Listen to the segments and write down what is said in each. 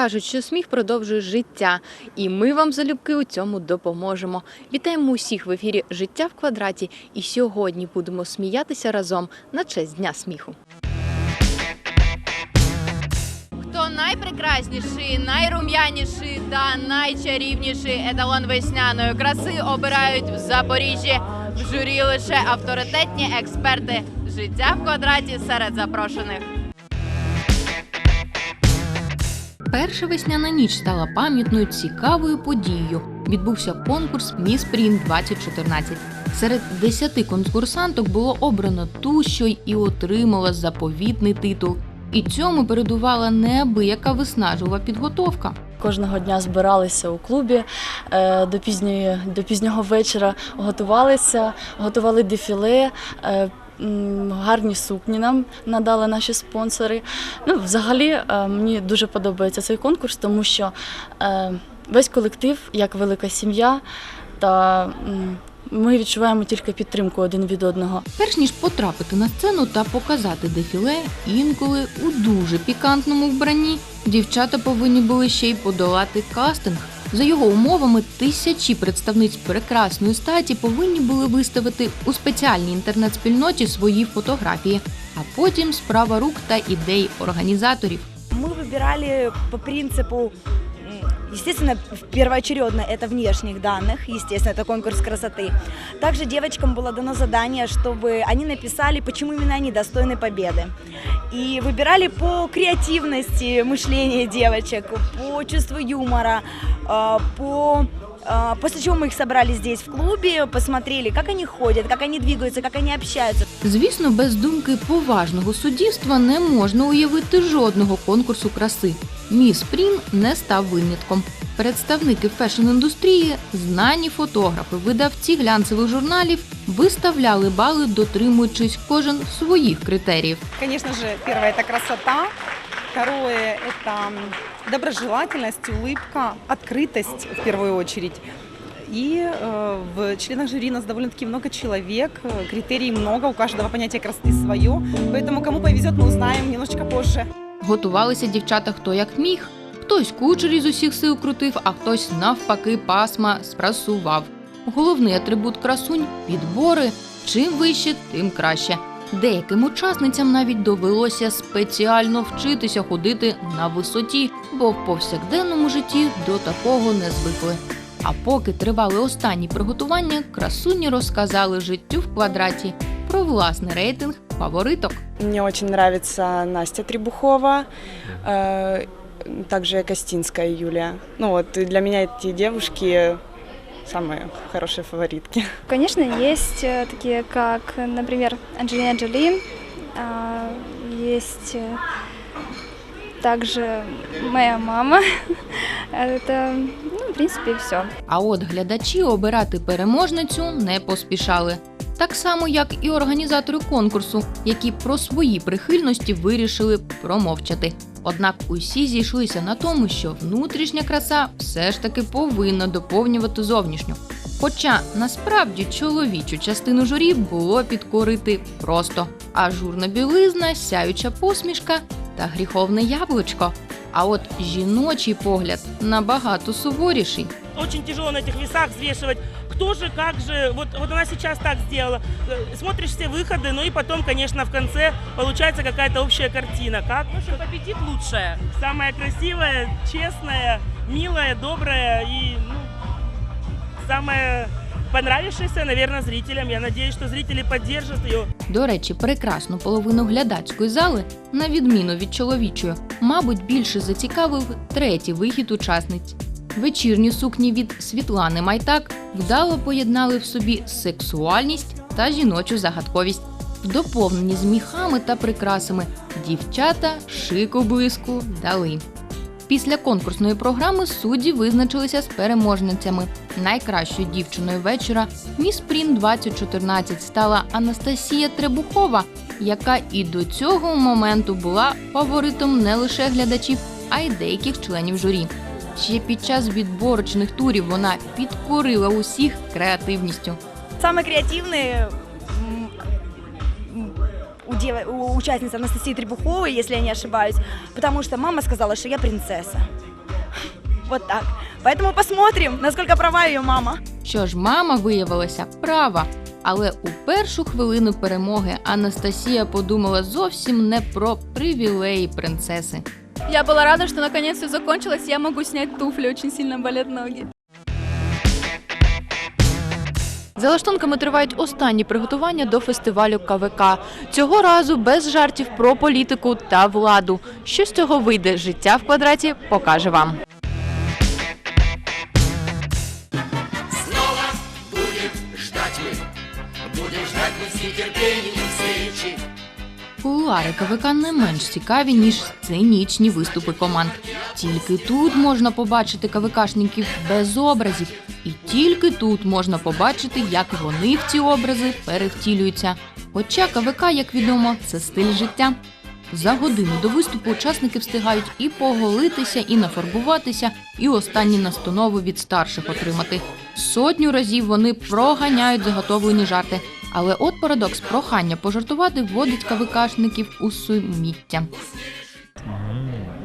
кажуть, що сміх продовжує життя, і ми вам залюбки у цьому допоможемо. Вітаємо усіх в ефірі Життя в квадраті. І сьогодні будемо сміятися разом на честь дня сміху. Хто найпрекрасніший, найрум'яніший та найчарівніший еталон весняної краси обирають в Запоріжжі. В журі лише авторитетні експерти. Життя в квадраті серед запрошених. Перша весняна ніч стала пам'ятною цікавою подією. Відбувся конкурс Міс Прін 2014. Серед десяти конкурсанток було обрано ту, що й і отримала заповітний титул. І цьому передувала неабияка виснажлива підготовка. Кожного дня збиралися у клубі е, до пізньої до пізнього вечора, готувалися, готували дефіле. Гарні сукні нам надали наші спонсори. Ну, взагалі, е, мені дуже подобається цей конкурс, тому що е, весь колектив, як велика сім'я, та ми відчуваємо тільки підтримку один від одного. Перш ніж потрапити на сцену та показати дефіле, інколи у дуже пікантному вбранні дівчата повинні були ще й подолати кастинг. За його умовами, тисячі представниць прекрасної статі повинні були виставити у спеціальній інтернет-спільноті свої фотографії, а потім справа рук та ідей організаторів. Ми вибирали по принципу, естественно, первоочередно это внешних данных, естественно, это конкурс красоты. Также девочкам было дано задание, чтобы они написали, почему именно они достойны победы. И выбирали по креативности мышления девочек, по чувству юмора, э, по э, После чего мы их собрали здесь в клубе, посмотрели, как они ходят, как они двигаются, как они общаются. Звісно, без думки поважного суддівства не можна уявити жодного конкурсу краси. Міс Прін не став винятком. Представники фешн-індустрії, знані фотографи, видавці глянцевих журналів виставляли бали, дотримуючись кожен своїх критеріїв. Конечно же, первое – это красота. Второе – это доброжелательность, улыбка, открытость в первую очередь. И э, в членах жюри нас довольно-таки много человек, э, критерий много, у каждого понятие красоты свое. Поэтому кому повезет, мы узнаем немножечко позже. Готувалися дівчата хто як міг. Хтось кучері з усіх сил крутив, а хтось навпаки пасма спрасував. Головний атрибут красунь підбори. Чим вище, тим краще. Деяким учасницям навіть довелося спеціально вчитися ходити на висоті, бо в повсякденному житті до такого не звикли. А поки тривали останні приготування, красуні розказали життю в квадраті про власний рейтинг фавориток. Мне очень нравится Настя Требухова, э, также Костинская Юлия. Ну вот, и для меня эти девушки самые хорошие фаворитки. Конечно, есть э, такие, как, например, Анджелина Джоли, а, есть э, также моя мама. Это, ну, в принципе, все. А от глядачі обирати переможницю не поспішали. Так само, як і організатори конкурсу, які про свої прихильності вирішили промовчати. Однак усі зійшлися на тому, що внутрішня краса все ж таки повинна доповнювати зовнішню. Хоча насправді чоловічу частину журі було підкорити просто ажурна білизна, сяюча посмішка та гріховне яблучко. А от жіночий погляд набагато суворіший очень тяжело на этих весах взвешивать, кто же, как же, вот, вот она сейчас так сделала. Э, Смотришь все выходы, ну и потом, конечно, в конце получается какая-то общая картина. Как? В общем, победит лучшая. Самая красивая, честная, милая, добрая и, ну, самая понравившаяся, наверное, зрителям. Я надеюсь, что зрители поддержат ее. До речі, прекрасну половину глядацької зали, на відміну від чоловічої, мабуть, більше зацікавив третій вихід учасниць. Вечірні сукні від Світлани Майтак вдало поєднали в собі сексуальність та жіночу загадковість. В доповненні з міхами та прикрасами дівчата шику блиску дали. Після конкурсної програми судді визначилися з переможницями. Найкращою дівчиною вечора Міс Прін 2014 стала Анастасія Требухова, яка і до цього моменту була фаворитом не лише глядачів, а й деяких членів журі Ще під час відборочних турів вона підкорила усіх креативністю. Самые креативные м, м, у, дева- у участницы Анастасии Требуховой, если я не ошибаюсь, потому что мама сказала, что я принцесса. Вот так. Поэтому посмотрим, насколько права ее мама. Що ж, мама виявилася права. Але у першу хвилину перемоги Анастасія подумала зовсім не про привілеї принцеси. Я была рада, что наконец все закончилось, я могу снять туфли, очень сильно болят ноги. За лаштунками тривають останні приготування до фестивалю КВК. Цього разу без жартів про політику та владу. Що з цього вийде життя в квадраті, покаже вам. Кулуари КВК не менш цікаві, ніж сценічні виступи команд. Тільки тут можна побачити КВКшників без образів, і тільки тут можна побачити, як вони в ці образи перевтілюються. Хоча КВК, як відомо, це стиль життя. За годину до виступу учасники встигають і поголитися, і нафарбуватися, і останні настанови від старших отримати. Сотню разів вони проганяють заготовлені жарти. Але от парадокс прохання пожартувати вводить КВКшників у суміття.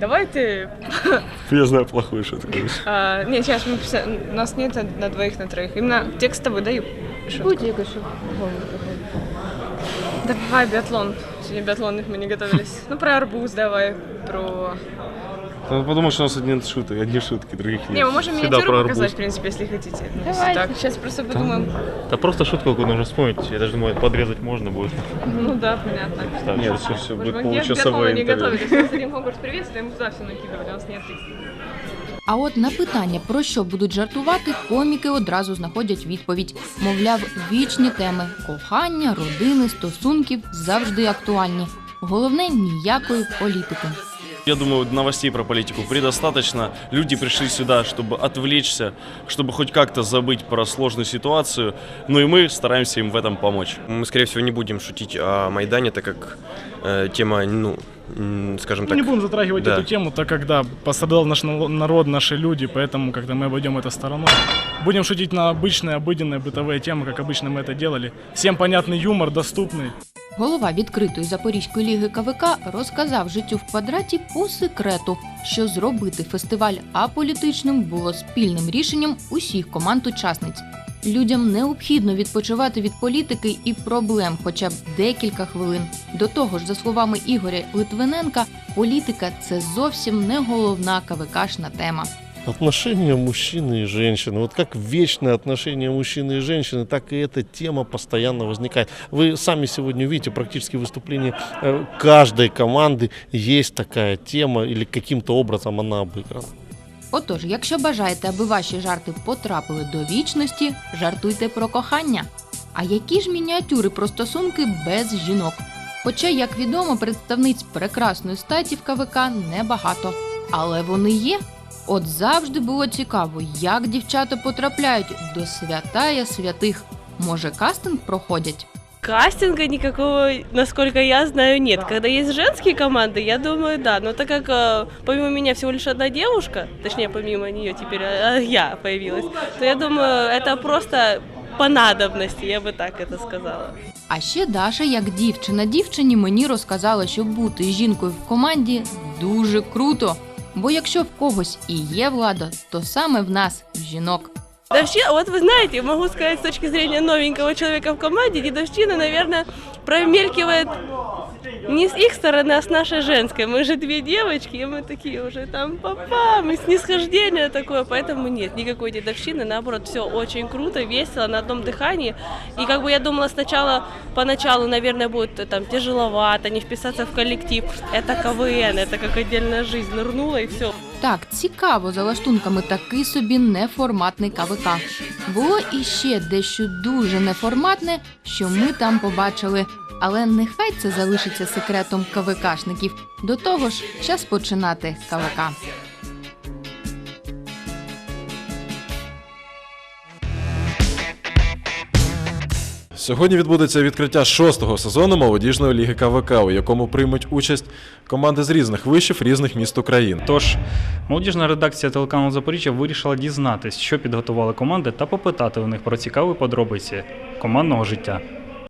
Давай ты... Я знаю плохую шутку. а, нет, сейчас мы... писа- У нас нет на двоих, на троих. Именно текстовый даю. Шутку. Давай биатлон. Сегодня биатлонных мы не готовились. Ну, про арбуз давай, про... Потому что у нас одни шутки, одни шутки, других нет. Не, мы можем Всегда миниатюру про показать, арбуз. в принципе, если хотите. Давай. Так, сейчас просто подумаем. Да просто шутку какую нужно вспомнить. Я даже думаю, подрезать можно будет. Ну да, понятно. Вставить. Нет, все, все, Мы будет же мы к получасовое биатлону не интервью. готовились. У нас один конкурс приветствия, мы туда все накидывали, у нас нет текста. А от на питання, про що будуть жартувати, коміки одразу знаходять відповідь. Мовляв, вічні теми кохання, родини, стосунків завжди актуальні. Головне ніякої політики. Я думаю, новостей про политику предостаточно. Люди пришли сюда, чтобы отвлечься, чтобы хоть как-то забыть про сложную ситуацию. Ну и мы стараемся им в этом помочь. Мы, скорее всего, не будем шутить о Майдане, так как э, тема, ну, скажем так... Не будем затрагивать да. эту тему, так как, да, пострадал наш на- народ, наши люди, поэтому как-то мы обойдем это стороной. Будем шутить на обычные, обыденные бытовые темы, как обычно мы это делали. Всем понятный юмор, доступный. Голова відкритої Запорізької ліги КВК розказав життю в квадраті по секрету, що зробити фестиваль аполітичним було спільним рішенням усіх команд-учасниць. Людям необхідно відпочивати від політики і проблем хоча б декілька хвилин. До того ж, за словами Ігоря Литвиненка, політика це зовсім не головна КВКшна тема. Отношения мужчины и женщины. Вот как вечное отношение мужчины и женщины, так и эта тема постоянно возникает. Вы сами сегодня увидите практически в выступлении э, каждой команды есть такая тема или каким-то образом она обыграна. Отож, якщо бажаєте, аби ваші жарти потрапили до вічності, жартуйте про кохання. А які ж мініатюри про стосунки без жінок? Хоча, як відомо, представниць прекрасної статі в КВК небагато. Але вони є. От завжди було цікаво, як дівчата потрапляють до святая святих. Може, кастинг проходять? Кастинга никакого, насколько я знаю, нет. Когда есть женские команды, я думаю, да. Но так как э, помимо меня всего лишь одна девушка, точнее, помимо нее теперь э, я появилась, то я думаю, это просто по надобности, я бы так это сказала. А ще Даша, як дівчина дівчині, мені розказала, що бути жінкою в команді дуже круто. Бо якщо в когось і є влада, то саме в нас, жінок. Вообще, вот вы знаете, могу сказать с точки зрения новенького человека в команде, дедовщина, наверное, промелькивает не с их стороны, а с нашей женской. Мы же две девочки, и мы такие уже там, папа, мы снисхождение такое, поэтому нет, никакой дедовщины, наоборот, все очень круто, весело, на одном дыхании. И как бы я думала сначала, поначалу, наверное, будет э, там тяжеловато, не вписаться в коллектив. Это КВН, это как отдельная жизнь, нырнула и все. Так, цікаво за лаштунками такий собі неформатний КВК. Було іще дещо дуже неформатне, що ми там побачили. Але нехай це залишиться секретом КВКшників. До того ж, час починати КВК. Сьогодні відбудеться відкриття шостого сезону молодіжної ліги КВК, у якому приймуть участь команди з різних вишів різних міст України. Тож, молодіжна редакція телеканалу Запоріжжя вирішила дізнатись, що підготували команди, та попитати у них про цікаві подробиці командного життя.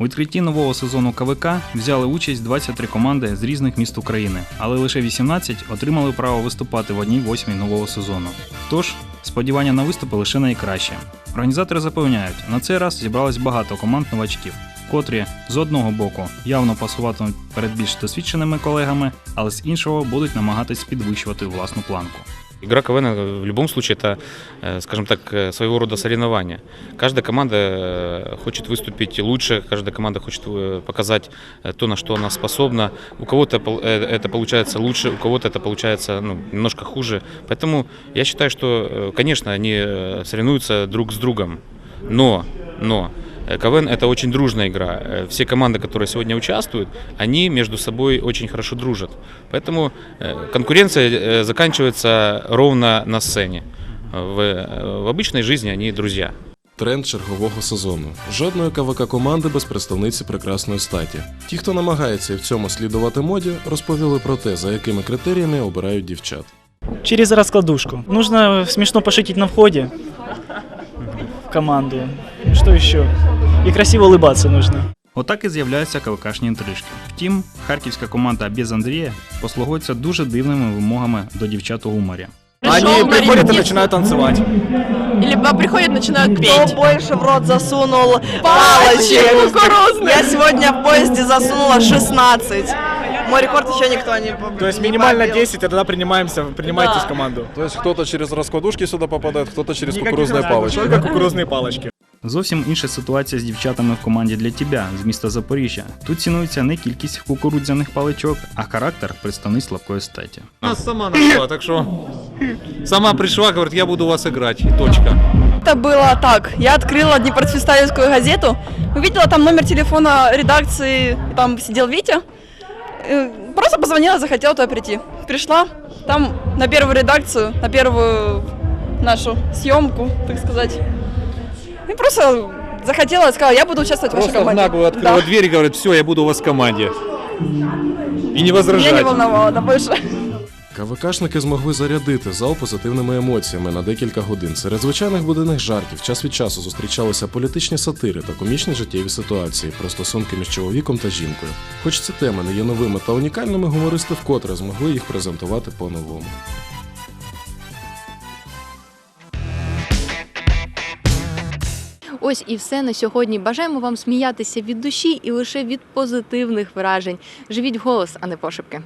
У відкритті нового сезону КВК взяли участь 23 команди з різних міст України, але лише 18 отримали право виступати в одній восьмій нового сезону. Тож, сподівання на виступи лише найкраще. Організатори запевняють, на цей раз зібралось багато команд новачків, котрі з одного боку явно пасуватимуть перед більш досвідченими колегами, але з іншого будуть намагатись підвищувати власну планку. Игра КВН в любом случае это, э, скажем так, э, своего рода соревнование. Каждая команда э, хочет выступить лучше, каждая команда хочет э, показать э, то, на что она способна. У кого-то пол- э, это получается лучше, у кого-то это получается ну, немножко хуже. Поэтому я считаю, что, э, конечно, они э, соревнуются друг с другом. Но, но э, КВН это очень дружная игра. Э, Все команды, которые сегодня участвуют, они между собой очень хорошо дружат. Поэтому э, конкуренция э, заканчивается ровно на сцене. В, э, в обычной жизни они друзья. Тренд чергового сезону. Жодної КВК команди без представниці прекрасної статі. Ті, хто намагається і в цьому слідувати моді, розповіли про те, за якими критеріями обирають дівчат. Через раскладушку. Нужно смешно пошутить на входе в команду. Что еще? И красиво улыбаться нужно. Отак і з'являються КВКшні інтрижки. Втім, харківська команда без Андрія послугується дуже дивними вимогами до дівчат у гуморі. Они приходят и начинают танцевать. Либо приходят, начинают петь. Кто больше в рот засунул палочек? Я сегодня в поезде засунула 16. Мой рекорд еще никто не То есть минимально 10, и тогда принимаемся, принимайтесь Да. в команду. То есть кто-то через раскладушки сюда попадает, кто-то через Никаких кукурузные раскладушек, палочки. Только кукурузные палочки. Зовсім інша ситуація з дівчатами в команді для тебе з міста Запоріжжя. Тут цінується не кількість кукурудзяних паличок, а характер представник слабкої статі. Нас сама нашла, так что сама пришла, говорит, я буду вас играть. И точка. Это было так. Я открыла Днепроцветаевскую газету, увидела там номер телефона редакции, и там сидел Витя. Э, Просто позвонила, захотела туда прийти. Пришла, там на первую редакцию, на первую нашу съемку, так сказать. И просто захотела, сказала, я буду участвовать в вашей Просто в команде. наглую открыла Да. дверь и говорит, все, я буду у вас в команде. И не возражать. Меня не волновало, да больше. КВКшники змогли зарядити зал позитивними емоціями на декілька годин. Серед звичайних буденних жартів час від часу зустрічалися політичні сатири та комічні життєві ситуації про стосунки між чоловіком та жінкою. Хоч ці теми не є новими та унікальними, гумористи вкотре змогли їх презентувати по-новому. Ось і все на сьогодні. Бажаємо вам сміятися від душі і лише від позитивних вражень. Живіть голос, а не пошепки.